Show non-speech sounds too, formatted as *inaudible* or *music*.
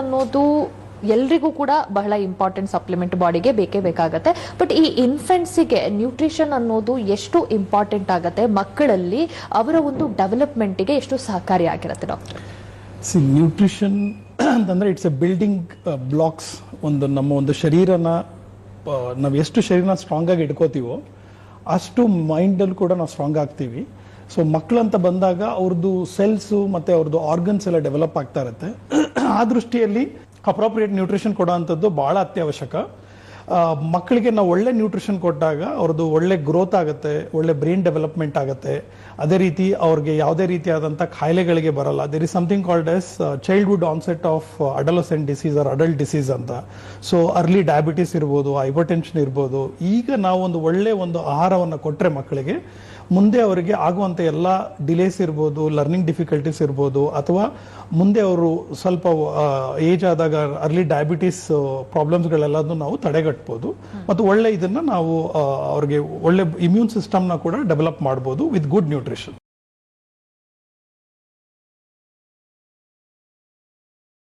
ಅನ್ನೋದು ಎಲ್ರಿಗೂ ಕೂಡ ಬಹಳ ಇಂಪಾರ್ಟೆಂಟ್ ಸಪ್ಲಿಮೆಂಟ್ ಬಾಡಿಗೆ ಬೇಕೇ ಬೇಕಾಗತ್ತೆ. ಬಟ್ ಈ ಇನ್ಫೆಂಟ್ಸಿಗೆ ನ್ಯೂಟ್ರಿಷನ್ ಅನ್ನೋದು ಎಷ್ಟು ಇಂಪಾರ್ಟೆಂಟ್ ಆಗತ್ತೆ ಮಕ್ಕಳಲ್ಲಿ ಅವರ ಒಂದು ಡೆವಲಪ್ಮೆಂಟಿಗೆ ಎಷ್ಟು ಸಹಕಾರಿಯಾಗಿರುತ್ತೆ ಡಾಕ್ಟರ್ ಸಿ ನ್ಯೂಟ್ರಿಷನ್ ಅಂತಂದ್ರೆ ಇಟ್ಸ್ ಎ ಬಿಲ್ಡಿಂಗ್ ಬ್ಲಾಕ್ಸ್ ಒಂದು ನಮ್ಮ ಒಂದು ಶರೀರನ ನಾವು ಎಷ್ಟು ಶರೀರನ ಸ್ಟ್ರಾಂಗ್ ಆಗಿ ಇಟ್ಕೋತೀವೋ ಅಷ್ಟು ಮೈಂಡಲ್ಲಿ ಕೂಡ ನಾವು ಸ್ಟ್ರಾಂಗ್ ಆಗ್ತೀವಿ. ಸೊ ಮಕ್ಕಳಂತ ಬಂದಾಗ ಅವ್ರದ್ದು ಸೆಲ್ಸು ಮತ್ತೆ ಅವ್ರದ್ದು ಆರ್ಗನ್ಸ್ ಎಲ್ಲ ಡೆವಲಪ್ ಆಗ್ತಾ ಇರುತ್ತೆ. *clears throat* ಆ ದೃಷ್ಟಿಯಲ್ಲಿ ಅಪ್ರೋಪ್ರಿಯೇಟ್ ನ್ಯೂಟ್ರಿಷನ್ ಕೊಡೋ ಅಂಥದ್ದು ಭಾಳ ಅತ್ಯವಶ್ಯಕ. ಮಕ್ಕಳಿಗೆ ನಾವು ಒಳ್ಳೆ ನ್ಯೂಟ್ರಿಷನ್ ಕೊಟ್ಟಾಗ ಅವ್ರದ್ದು ಒಳ್ಳೆ ಗ್ರೋತ್ ಆಗುತ್ತೆ, ಒಳ್ಳೆ ಬ್ರೈನ್ ಡೆವಲಪ್ಮೆಂಟ್ ಆಗುತ್ತೆ. ಅದೇ ರೀತಿ ಅವ್ರಿಗೆ ಯಾವುದೇ ರೀತಿಯಾದಂಥ ಖಾಯಿಲೆಗಳಿಗೆ ಬರಲ್ಲ. There is something called as childhood onset of adolescent disease or adult disease ಅಂತ. ಸೊ ಅರ್ಲಿ ಡಯಾಬಿಟಿಸ್ ಇರ್ಬೋದು ಹೈಪರ್ಟೆನ್ಷನ್ ಇರ್ಬೋದು. ಈಗ ನಾವು ಒಂದು ಒಳ್ಳೆ ಒಂದು ಆಹಾರವನ್ನು ಕೊಟ್ಟರೆ ಮಕ್ಕಳಿಗೆ ಮುಂದೆ ಅವರಿಗೆ ಆಗುವಂಥ ಎಲ್ಲ ಡಿಲೇಸ್ ಇರ್ಬೋದು ಲರ್ನಿಂಗ್ ಡಿಫಿಕಲ್ಟೀಸ್ ಇರ್ಬೋದು, ಅಥವಾ ಮುಂದೆ ಅವರು ಸ್ವಲ್ಪ ಏಜ್ ಆದಾಗ ಅರ್ಲಿ ಡಯಾಬಿಟೀಸ್ ಪ್ರಾಬ್ಲಮ್ಸ್ಗಳೆಲ್ಲದನ್ನು ನಾವು ತಡೆಗಟ್ಬೋದು. ಮತ್ತು ಒಳ್ಳೆ ಇದನ್ನು ನಾವು ಅವ್ರಿಗೆ ಒಳ್ಳೆ ಇಮ್ಯೂನ್ ಸಿಸ್ಟಮ್ನ ಕೂಡ ಡೆವಲಪ್ ಮಾಡ್ಬೋದು ವಿತ್ ಗುಡ್ ನ್ಯೂಟ್ರಿಷನ್